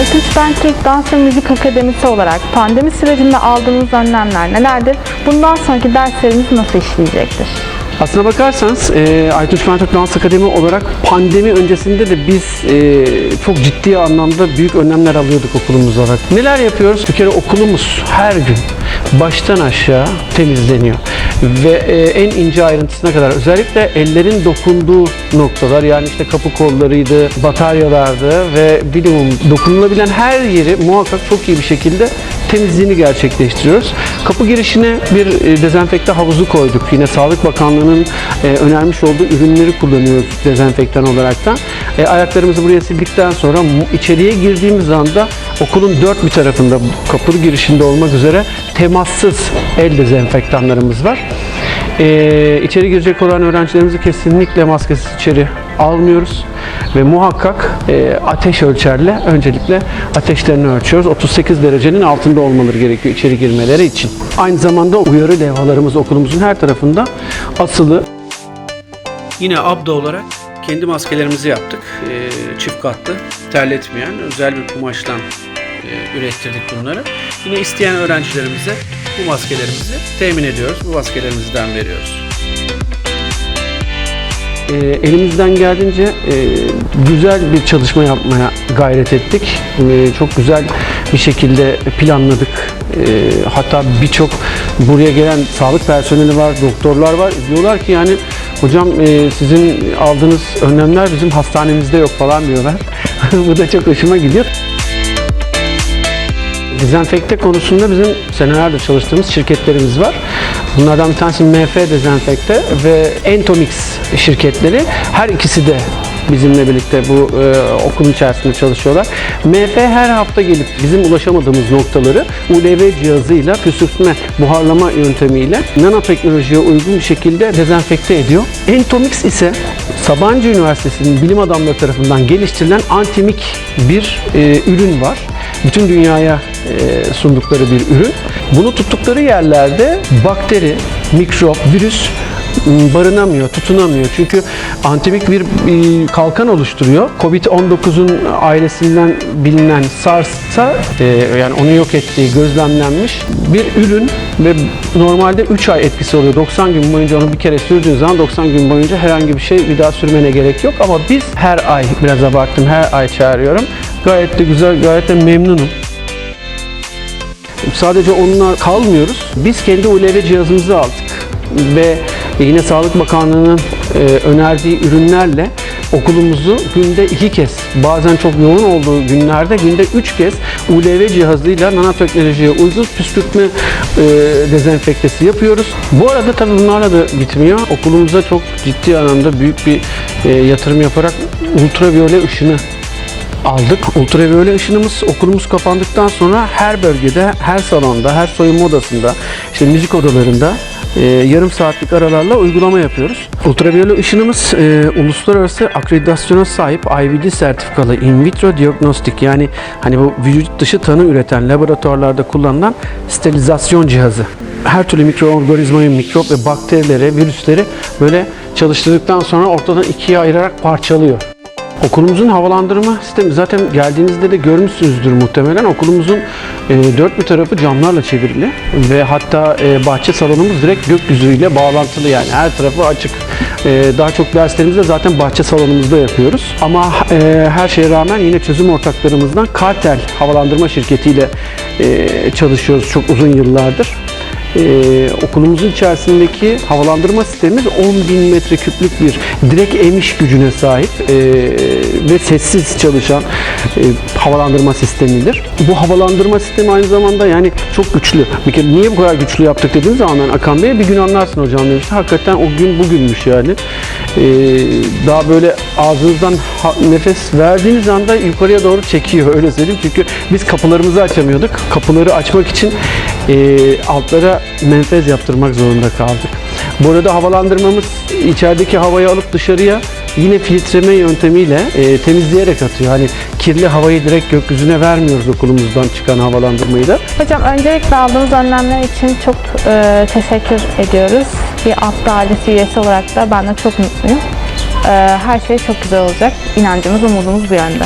Aytunç Ben Türk Dans ve Müzik Akademisi olarak pandemi sürecinde aldığınız önlemler nelerdir? Bundan sonraki derslerimiz nasıl işleyecektir? Aslına bakarsanız e, Aytunç Mentok Dans Akademi olarak pandemi öncesinde de biz e, çok ciddi anlamda büyük önlemler alıyorduk okulumuz olarak. Neler yapıyoruz? Bir kere okulumuz her gün baştan aşağı temizleniyor. Ve e, en ince ayrıntısına kadar özellikle ellerin dokunduğu noktalar yani işte kapı kollarıydı, bataryalardı ve minimum dokunulabilen her yeri muhakkak çok iyi bir şekilde temizliğini gerçekleştiriyoruz. Kapı girişine bir e, dezenfekte havuzu koyduk. Yine Sağlık Bakanlığı'nın e, önermiş olduğu ürünleri kullanıyoruz dezenfektan olaraktan. E, ayaklarımızı buraya sildikten sonra içeriye girdiğimiz anda okulun dört bir tarafında kapı girişinde olmak üzere temassız el dezenfektanlarımız var. Ee, içeri girecek olan öğrencilerimizi kesinlikle maskesiz içeri almıyoruz ve muhakkak e, ateş ölçerle öncelikle ateşlerini ölçüyoruz. 38 derecenin altında olmaları gerekiyor içeri girmeleri için. Aynı zamanda uyarı levhalarımız okulumuzun her tarafında asılı. Yine abda olarak kendi maskelerimizi yaptık. Ee, çift katlı, terletmeyen özel bir kumaştan e, ürettirdik bunları. Yine isteyen öğrencilerimize bu maskelerimizi temin ediyoruz. Bu maskelerimizden veriyoruz. Ee, elimizden geldiğince e, güzel bir çalışma yapmaya gayret ettik. Ee, çok güzel bir şekilde planladık. Ee, hatta birçok buraya gelen sağlık personeli var, doktorlar var. Diyorlar ki yani hocam e, sizin aldığınız önlemler bizim hastanemizde yok falan diyorlar. Bu da çok hoşuma gidiyor. Dezenfekte konusunda bizim senelerdir çalıştığımız şirketlerimiz var. Bunlardan bir tanesi MF Dezenfekte ve Entomix şirketleri. Her ikisi de bizimle birlikte bu e, okulun içerisinde çalışıyorlar. MF her hafta gelip bizim ulaşamadığımız noktaları ULV cihazıyla püskürtme, buharlama yöntemiyle nanoteknolojiye uygun bir şekilde dezenfekte ediyor. Entomix ise Sabancı Üniversitesi'nin bilim adamları tarafından geliştirilen antimik bir e, ürün var bütün dünyaya e, sundukları bir ürün. Bunu tuttukları yerlerde bakteri, mikrop, virüs barınamıyor, tutunamıyor. Çünkü antimik bir e, kalkan oluşturuyor. Covid-19'un ailesinden bilinen SARS'ta e, yani onu yok ettiği gözlemlenmiş bir ürün ve normalde 3 ay etkisi oluyor. 90 gün boyunca onu bir kere sürdüğün zaman 90 gün boyunca herhangi bir şey bir daha sürmene gerek yok. Ama biz her ay biraz abarttım her ay çağırıyorum. Gayet de güzel, gayet de memnunum. Sadece onunla kalmıyoruz. Biz kendi ULV cihazımızı aldık ve yine Sağlık Bakanlığı'nın e, önerdiği ürünlerle okulumuzu günde iki kez, bazen çok yoğun olduğu günlerde günde üç kez ULV cihazıyla nanoteknolojiye uygun püskürtme e, dezenfektesi yapıyoruz. Bu arada tabii bunlarla da bitmiyor. Okulumuza çok ciddi anlamda büyük bir e, yatırım yaparak ultraviyole ışını aldık. Ultraviyole ışınımız okulumuz kapandıktan sonra her bölgede, her salonda, her soyunma odasında, işte müzik odalarında e, yarım saatlik aralarla uygulama yapıyoruz. Ultraviyole ışınımız e, uluslararası akreditasyona sahip IVD sertifikalı in vitro diagnostik yani hani bu vücut dışı tanı üreten laboratuvarlarda kullanılan sterilizasyon cihazı. Her türlü mikroorganizmayı, mikrop ve bakterileri, virüsleri böyle çalıştırdıktan sonra ortadan ikiye ayırarak parçalıyor. Okulumuzun havalandırma sistemi zaten geldiğinizde de görmüşsünüzdür muhtemelen. Okulumuzun e, dört bir tarafı camlarla çevrili ve hatta e, bahçe salonumuz direkt gökyüzüyle bağlantılı yani her tarafı açık. E, daha çok derslerimizi de zaten bahçe salonumuzda yapıyoruz. Ama e, her şeye rağmen yine çözüm ortaklarımızdan Kartel havalandırma şirketiyle e, çalışıyoruz çok uzun yıllardır. Ee, okulumuzun içerisindeki havalandırma sistemimiz 10.000 metreküplük bir direkt emiş gücüne sahip ee, ve sessiz çalışan e, havalandırma sistemidir. Bu havalandırma sistemi aynı zamanda yani çok güçlü. Bir kere niye bu kadar güçlü yaptık dediğim zaman Akan Bey'e bir gün anlarsın hocam demişti. Hakikaten o gün bugünmüş yani. Ee, daha böyle ağzınızdan nefes verdiğiniz anda yukarıya doğru çekiyor öyle söyleyeyim. Çünkü biz kapılarımızı açamıyorduk. Kapıları açmak için e, altlara menfez yaptırmak zorunda kaldık. Bu arada havalandırmamız içerideki havayı alıp dışarıya yine filtreme yöntemiyle e, temizleyerek atıyor. Hani kirli havayı direkt gökyüzüne vermiyoruz okulumuzdan çıkan havalandırmayı da. Hocam öncelikle aldığınız önlemler için çok e, teşekkür ediyoruz. Bir Abda ailesi üyesi olarak da ben de çok mutluyum. E, her şey çok güzel olacak. İnancımız, umudumuz bu yönde.